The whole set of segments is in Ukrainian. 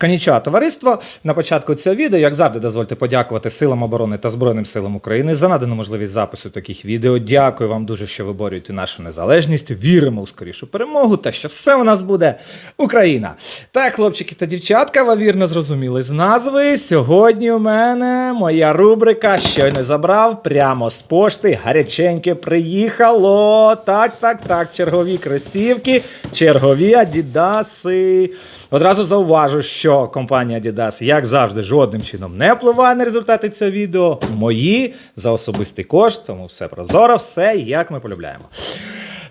Коніча, товариство. На початку цього відео, як завжди, дозвольте подякувати Силам оборони та Збройним силам України за надану можливість запису таких відео. Дякую вам дуже, що виборюєте нашу незалежність. Віримо у скорішу перемогу та що все у нас буде Україна. Так, хлопчики та дівчатка, ви вірно зрозуміли з назви. Сьогодні у мене моя рубрика Щойно забрав прямо з пошти. Гаряченьке приїхало. Так, так, так. Чергові кросівки, чергові адідаси. Одразу зауважу, що компанія Adidas, як завжди, жодним чином не впливає на результати цього відео. Мої за особистий кошт, тому все прозоро, все як ми полюбляємо.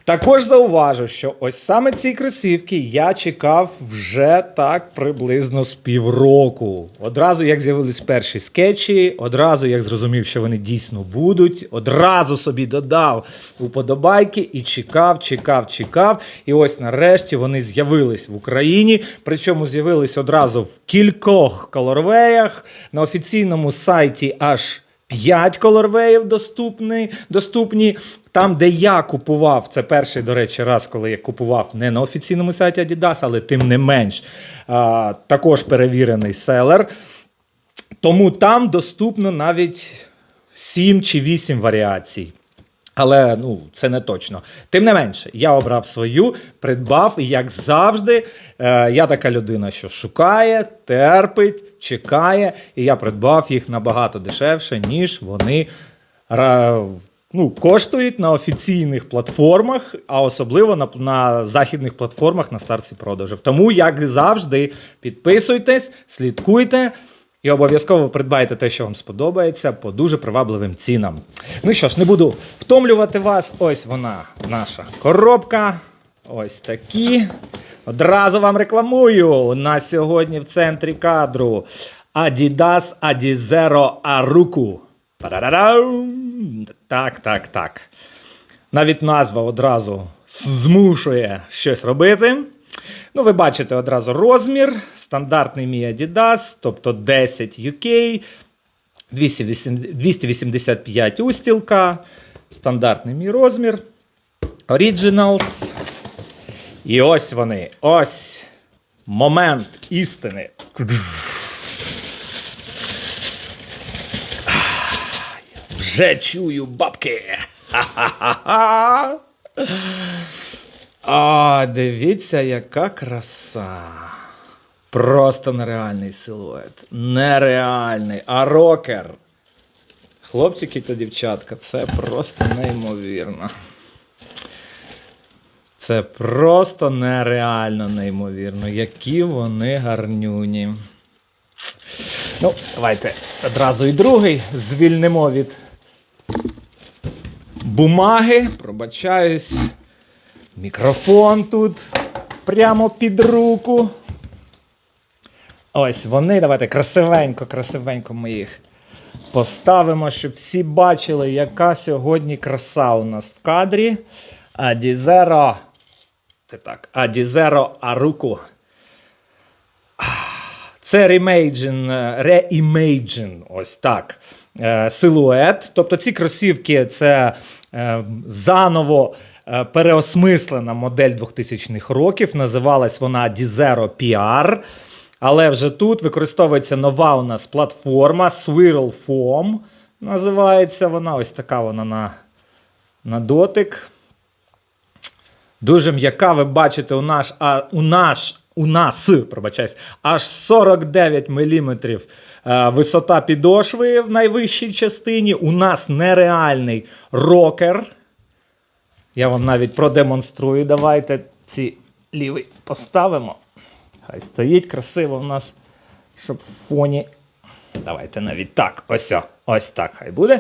Також зауважу, що ось саме ці кросівки я чекав вже так приблизно з півроку. Одразу як з'явились перші скетчі, одразу як зрозумів, що вони дійсно будуть, одразу собі додав уподобайки і чекав, чекав, чекав. І ось нарешті вони з'явились в Україні. Причому з'явились одразу в кількох колорвеях на офіційному сайті аж. 5 колорвеїв доступні, доступні. Там, де я купував, це перший, до речі, раз, коли я купував не на офіційному сайті Adidas, але тим не менш, а, також перевірений селер. Тому там доступно навіть 7 чи 8 варіацій. Але ну, це не точно. Тим не менше, я обрав свою, придбав, і як завжди, е, я така людина, що шукає, терпить, чекає, і я придбав їх набагато дешевше, ніж вони ну, коштують на офіційних платформах, а особливо на, на західних платформах на старті продажів. Тому, як завжди, підписуйтесь, слідкуйте. І обов'язково придбайте те, що вам сподобається, по дуже привабливим цінам. Ну що ж, не буду втомлювати вас. Ось вона, наша коробка. Ось такі. Одразу вам рекламую. У нас сьогодні в центрі кадру Adidas Adizero Aruku. Так, так, так. Навіть назва одразу змушує щось робити. Ну, ви бачите одразу розмір, стандартний мій Adidas, тобто 10 UK, 285 устілка, стандартний мій розмір. Originals. І ось вони. Ось момент істини. Вже чую бабки. Ха-ха-ха-ха. А, дивіться, яка краса. Просто нереальний силует. Нереальний. А рокер. Хлопчики та дівчатка, це просто неймовірно. Це просто нереально неймовірно. Які вони гарнюні. Ну, давайте одразу і другий звільнимо від бумаги. Пробачаюсь. Мікрофон тут прямо під руку. Ось вони. Давайте красивенько, красивенько ми їх поставимо, щоб всі бачили, яка сьогодні краса у нас в кадрі. Адізеро. Це так. Адізеро Аруку. Це ремейджин, реімейджин, ось так. Е, Силует. Тобто ці кросівки це е, заново е, переосмислена модель 2000-х років. Називалась вона Dizero PR. Але вже тут використовується нова у нас платформа Swirl Foam. Називається вона. Ось така вона на, на дотик. Дуже м'яка, ви бачите, у наш, а, у наш, у нас, пробачаюсь, аж 49 мм висота підошви в найвищій частині. У нас нереальний рокер. Я вам навіть продемонструю. Давайте ці лівий поставимо. Хай стоїть красиво в нас, щоб в фоні. Давайте навіть так. Ось, ось так хай буде.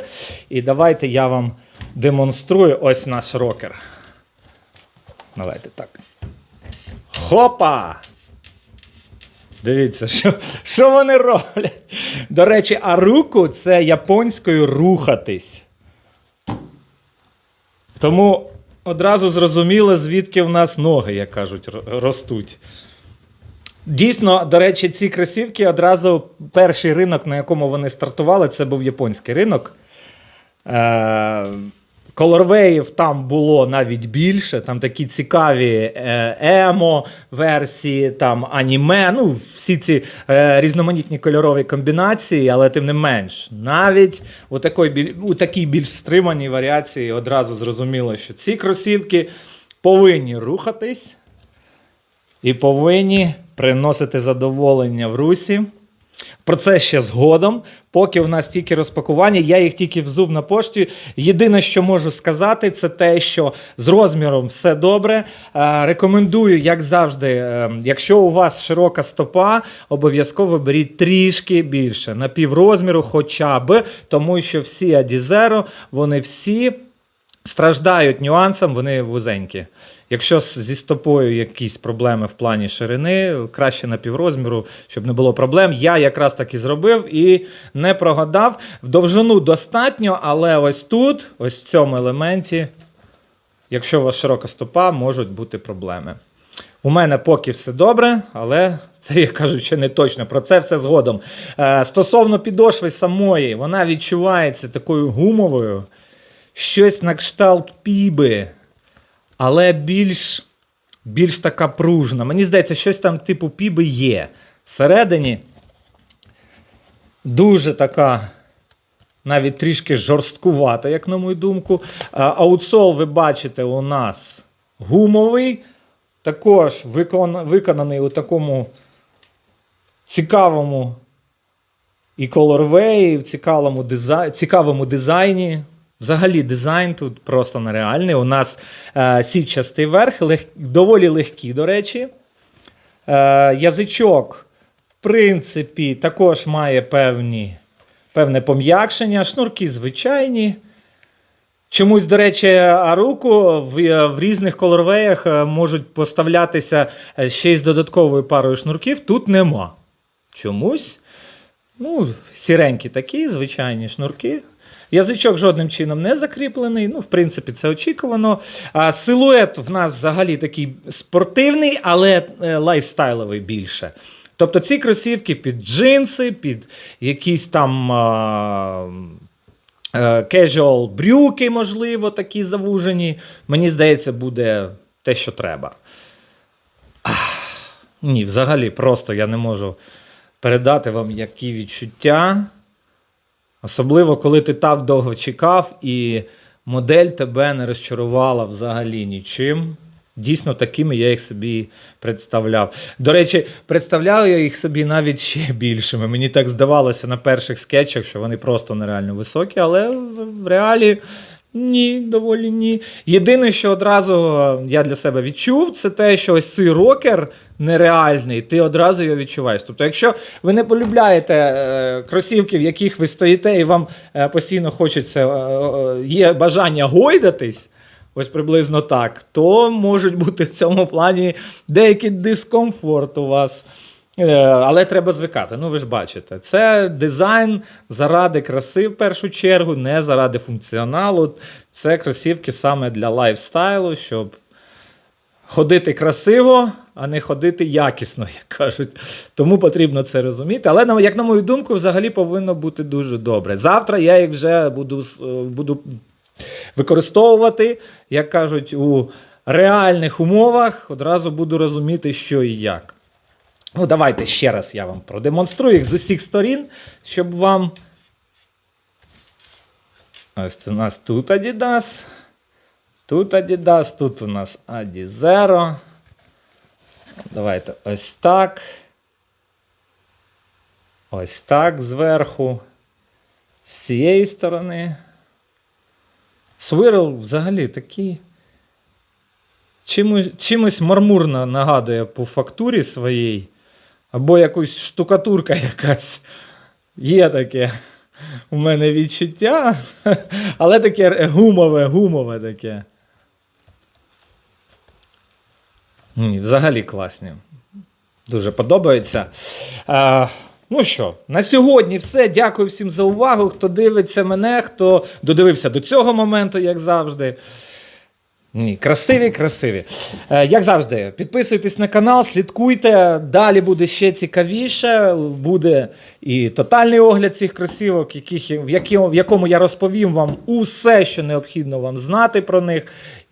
І давайте я вам демонструю ось наш рокер. Давайте так. Хопа! Дивіться, що, що вони роблять. До речі, аруку це японською рухатись. Тому одразу зрозуміло, звідки в нас ноги, як кажуть, ростуть. Дійсно, до речі, ці кросівки одразу перший ринок, на якому вони стартували, це був японський ринок. Колорвеїв там було навіть більше. Там такі цікаві е, емо версії, там аніме. Ну, всі ці е, різноманітні кольорові комбінації, але тим не менш, навіть у, такої, у такій більш стриманій варіації одразу зрозуміло, що ці кросівки повинні рухатись і повинні приносити задоволення в русі. Про це ще згодом. Поки у нас тільки розпакування, я їх тільки взув на пошті. Єдине, що можу сказати, це те, що з розміром все добре. Е, Рекомендую, як завжди, е, якщо у вас широка стопа, обов'язково беріть трішки більше на піврозміру, хоча б, тому що всі Adizero, вони всі страждають нюансам, вони вузенькі. Якщо зі стопою якісь проблеми в плані ширини, краще на піврозміру, щоб не було проблем. Я якраз так і зробив і не прогадав. В довжину достатньо, але ось тут, ось в цьому елементі, якщо у вас широка стопа, можуть бути проблеми. У мене поки все добре, але це, я кажу, ще не точно. Про це все згодом. Е, стосовно підошви самої, вона відчувається такою гумовою, щось на кшталт піби, але більш, більш така пружна. Мені здається, щось там типу піби є. Всередині дуже така. Навіть трішки жорсткувата, як на мою думку. Аутсол, ви бачите, у нас гумовий, також викон, виконаний у такому цікавому і колорвеї, в цікавому дизайні. Взагалі, дизайн тут просто нереальний. У нас е, сітчастий верх, лег, доволі легкий, до речі. Е, язичок, в принципі, також має певні, певне пом'якшення. Шнурки звичайні. Чомусь, до речі, Аруку в, в різних колорвеях е, можуть поставлятися е, ще й з додатковою парою шнурків. Тут нема. Чомусь. Ну, сіренькі такі, звичайні шнурки. Язичок жодним чином не закріплений. Ну, в принципі, це очікувано. А, силует в нас взагалі такий спортивний, але е, лайфстайловий більше. Тобто ці кросівки під джинси, під якісь там. Е, брюки, можливо, такі завужені. Мені здається, буде те, що треба. Ах, Ні, взагалі, просто я не можу передати вам які відчуття. Особливо, коли ти так довго чекав, і модель тебе не розчарувала взагалі нічим. Дійсно, такими я їх собі представляв. До речі, представляв я їх собі навіть ще більшими. Мені так здавалося на перших скетчах, що вони просто нереально високі, але в реалі ні, доволі ні. Єдине, що одразу е, я для себе відчув, це те, що ось цей рокер нереальний, ти одразу його відчуваєш. Тобто, якщо ви не полюбляєте е, кросівки, в яких ви стоїте, і вам е, постійно хочеться, є бажання гойдатись. Ось приблизно так, то можуть бути в цьому плані деякий дискомфорт у вас. Е, Але треба звикати. Ну, ви ж бачите, це дизайн заради краси в першу чергу, не заради функціоналу. Це кросівки саме для лайфстайлу, щоб ходити красиво, а не ходити якісно, як кажуть. Тому потрібно це розуміти. Але, як на мою думку, взагалі повинно бути дуже добре. Завтра я їх вже буду, е, буду використовувати, як кажуть, у реальних умовах одразу буду розуміти, що і як. Ну, давайте ще раз я вам продемонструю їх з усіх сторін, щоб вам. Ось це у нас тут Adidas. Тут Adidas, тут у нас Adizero. Давайте ось так. Ось так зверху. З цієї сторони. Свирл взагалі такий. Чимось, чимось мармурно нагадує по фактурі своїй. Або якусь штукатурка якась. Є таке у мене відчуття. Але таке гумове, гумове таке. Ні, взагалі класні. Дуже подобається. А, ну що, на сьогодні все. Дякую всім за увагу. Хто дивиться мене, хто додивився до цього моменту, як завжди. Ні, красиві, красиві. Е, як завжди, підписуйтесь на канал, слідкуйте. Далі буде ще цікавіше. Буде і тотальний огляд цих кросівок, яких, в, якому, в якому я розповім вам усе, що необхідно вам знати про них,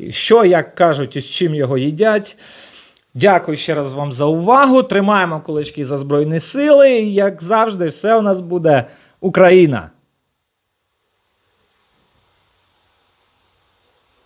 що, як кажуть, і з чим його їдять. Дякую ще раз вам за увагу. Тримаємо кулачки за Збройні Сили. І як завжди, все у нас буде Україна.